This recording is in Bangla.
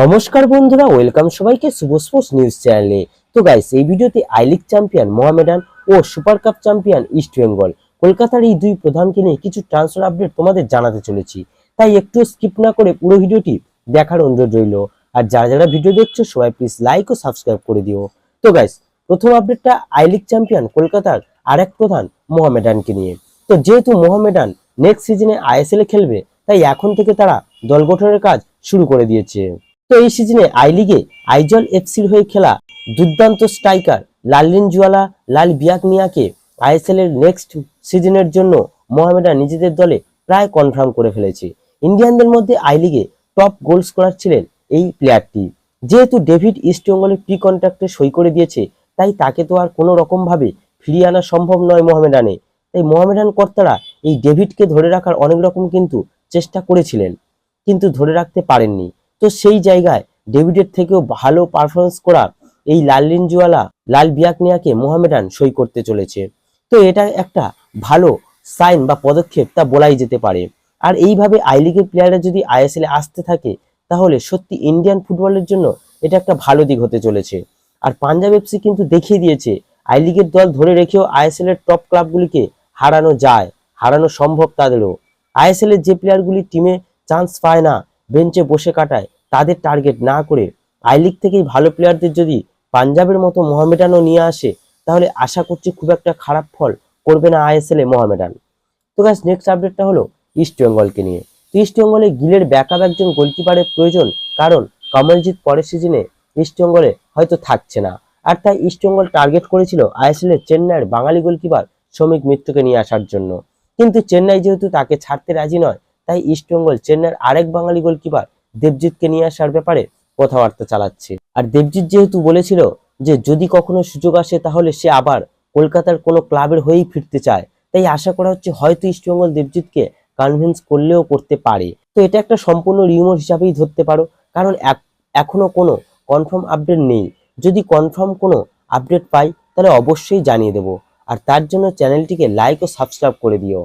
নমস্কার বন্ধুরা ওয়েলকাম সবাইকে শুভ স্পোর্টস নিউজ চ্যানেলে তো গাইস এই ভিডিওতে I league champion Mohammedan O super cup champion east Bengal কলকাতার এই দুই প্রধানকে নিয়ে কিছু ট্রান্সফার আপডেট তোমাদের জানাতে চলেছি। তাই একটু স্কিপ না করে পুরো ভিডিওটি দেখার অনুরোধ রইল। আর যারা যারা ভিডিও দেখছ, সবাই প্লিজ লাইক ও সাবস্ক্রাইব করে দিও। তো গাইস প্রথম আপডেটটা আই লিগ চ্যাম্পিয়ন কলকাতার আরেক প্রধান মোহামেডানকে নিয়ে। তো যেহেতু মোহামেডান নেক্সট সিজনে আইএসএল খেলবে, তাই এখন থেকে তারা দল গঠনের কাজ শুরু করে দিয়েছে। তো এই সিজনে আই লিগে আইজল এফসির হয়ে খেলা দুর্দান্ত স্ট্রাইকার লালিন জুয়ালা, লাল বিয়াক মিয়াকে আইএসএল এর নেক্সট সিজনের জন্য মোহামেডান নিজেদের দলে প্রায় কনফার্ম করে ফেলেছে। ইন্ডিয়ানদের মধ্যে আই লিগে টপ গোল স্কোরার ছিলেন এই প্লেয়ারটি। যেহেতু ডেভিড ইস্ট বেঙ্গলের প্রি কন্ট্রাক্টে সই করে দিয়েছে, তাই তাকে তো আর কোনো রকম ভাবে ফিরিয়ে আনা সম্ভব নয় মোহামেডানে। তাই মোহামেডান কর্তারা এই ডেভিডকে ধরে রাখার অনেক রকম কিন্তু চেষ্টা করেছিলেন, কিন্তু ধরে রাখতে পারেননি। তো সেই জায়গায় ডেভিডের থেকেও ভালো পারফরমেন্স করা এই লালিনজুয়ালা লাল বিয়াকনিয়াকে মোহামেডান সই করতে চলেছে। তো এটা একটা ভালো সাইন বা পদক্ষেপ তা বলাই যেতে পারে। আর এইভাবে আই লিগের প্লেয়াররা যদি আইএসএল এ আসতে থাকে, তাহলে সত্যি ইন্ডিয়ান ফুটবলের জন্য এটা একটা ভালো দিক হতে চলেছে। আর পাঞ্জাব এফসি কিন্তু দেখিয়ে দিয়েছে আই লিগের দল ধরে রেখেও আইএসএল এর টপ ক্লাবগুলিকে হারানো যায়, হারানো সম্ভব তাদেরও। আইএসএল এর যে প্লেয়ারগুলি টিমে চান্স পায় না বেঞ্চে বসে কাটায় তাদের টার্গেট না করে আই লিগ থেকেই ভালো প্লেয়ারদের যদি পাঞ্জাবের মতো মোহামেডানও নিয়ে আসে, তাহলে আশা করছি খুব একটা খারাপ ফল করবে না আইএসএল এ মোহামেডান। তো গাছ নেক্সট আপডেটটা হলো ইস্ট বেঙ্গলকে নিয়ে। তো ইস্ট বেঙ্গলে গিলের ব্যাকআপ একজন গোলকিপারের প্রয়োজন, কারণ কমলজিৎ পরের সিজনে ইস্ট বেঙ্গলে হয়তো থাকছে না। আর তাই ইস্ট বেঙ্গল টার্গেট করেছিল আইএসএল এর চেন্নাইয়ের বাঙালি গোলকিপার শ্রমিক মিত্রকে নিয়ে আসার জন্য। কিন্তু চেন্নাই যেহেতু তাকে ছাড়তে রাজি নয়, তাই ইস্ট বেঙ্গল চেন্নাইয়ের আরেক বাঙালি গোলকিপার দেবজিৎকে নিয়ে আসার ব্যাপারে কথাবার্তা চালাচ্ছে। আর দেবজিৎ যেহেতু বলেছিল যে যদি কখনো সুযোগ আসে তাহলে সে আবার কলকাতার কোনো ক্লাবের হয়েই ফিরতে চায়, তাই আশা করা হচ্ছে হয়তো ইস্টবেঙ্গল দেবজিৎকে কনভিন্স করলেও করতে পারে। তো এটা একটা সম্পূর্ণ রিউমার হিসাবেই ধরতে পারো, কারণ এখনও কোনো কনফার্ম আপডেট নেই। যদি কনফার্ম কোনো আপডেট পাই, তাহলে অবশ্যই জানিয়ে দেবো। আর তার জন্য চ্যানেলটিকে লাইক ও সাবস্ক্রাইব করে দিও।